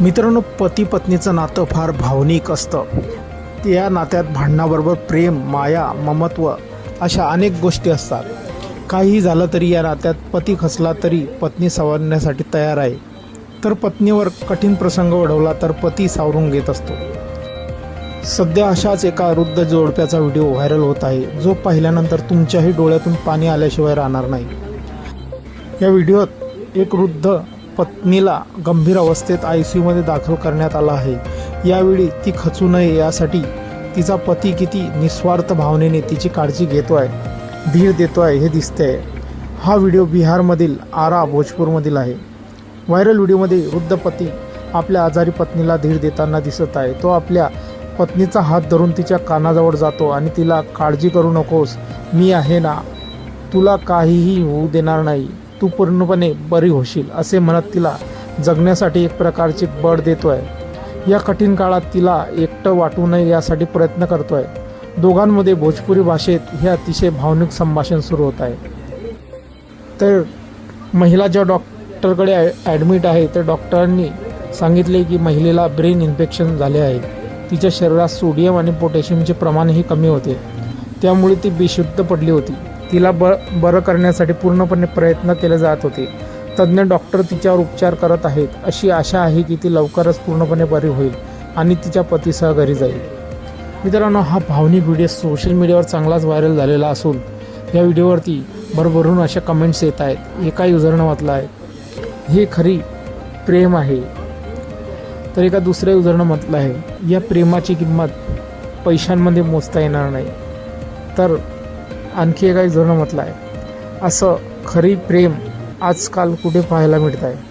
मित्रांनो पती पत्नीचं नातं फार भावनिक असतं. या नात्यात भांडणाबरोबर प्रेम माया ममत्व अशा अनेक गोष्टी असतात. काहीही झालं तरी या नात्यात पती खचला तरी पत्नी सावरण्यासाठी तयार आहे. तर पत्नीवर कठीण प्रसंग ओढवला तर पती सावरून घेत असतो. सध्या अशाच एका वृद्ध जोडप्याचा व्हिडिओ व्हायरल होत आहे जो पाहिल्यानंतर तुमच्याही डोळ्यातून पाणी आल्याशिवाय राहणार नाही. या व्हिडिओत एक वृद्ध पत्नीला गंभीर अवस्थेत आय सी यूमध्ये दाखल करण्यात आला आहे. यावेळी ती खचू नये यासाठी तिचा पती किती निस्वार्थ भावनेने तिची काळजी घेतो आहे धीर देतो आहे हे दिसते आहे हा व्हिडिओ बिहारमधील आरा भोजपूरमधील आहे. व्हायरल व्हिडिओमध्ये वृद्ध पती आपल्या आजारी पत्नीला धीर देताना दिसत आहे. तो आपल्या पत्नीचा हात धरून तिच्या कानाजवळ जातो आणि तिला काळजी करू नकोस मी आहे ना तुला काहीही होऊ देणार नाही. तू पूर्णपणे बरी होशील असे म्हणत तिला जगण्यासाठी एक प्रकारचे बळ देतोय. या कठीण काळात तिला एकटं वाटू नये यासाठी प्रयत्न करतोय. दोघांमध्ये भोजपुरी भाषेत हे अतिशय भावनिक संभाषण सुरू होत आहे. तर महिला ज्या डॉक्टरकडे ॲडमिट आहे त्या डॉक्टरांनी सांगितले की महिलेला ब्रेन इन्फेक्शन झाले आहे. तिच्या शरीरात सोडियम आणि पोटॅशियमचे प्रमाणही कमी होते. त्यामुळे ती बेशुद्ध पडली होती. तिला ब बरं करण्यासाठी पूर्णपणे प्रयत्न केले जात होते. तज्ज्ञ डॉक्टर तिच्यावर उपचार करत आहेत अशी आशा आहे की ती लवकरच पूर्णपणे बरी होईल आणि तिच्या पतीसह घरी जाईल. मित्रांनो हा भावनिक व्हिडिओ सोशल मीडियावर चांगलाच व्हायरल झालेला असून या व्हिडिओवरती भरभरून अशा कमेंट्स येत आहेत एका युजरनं म्हटलं आहे हे खरी प्रेम आहे. तर एका दुसऱ्या युजरनं म्हटलं आहे या प्रेमाची किंमत पैशांमध्ये मोजता येणार नाही. तर आणखी एका युजरनं म्हटलं आहे असं खरी प्रेम आजकाल कुठे पाहायला मिळत आहे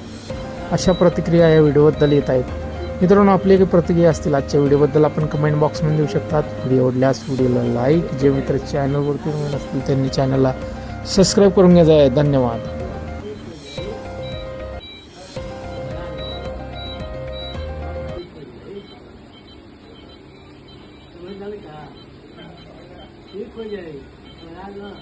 अशा प्रतिक्रिया या व्हिडिओबद्दल येत आहेत. मित्रांनो आपले काही प्रतिक्रिया असतील आजच्या व्हिडिओबद्दल आपण कमेंट बॉक्समध्ये देऊ शकतात. व्हिडिओ आवडल्यास व्हिडिओला लाईक जे मित्र चॅनलवरती नवीन असतील त्यांनी चॅनलला सबस्क्राईब करून घ्यायचं आहे धन्यवाद. ठीक हो जाएगी 回来了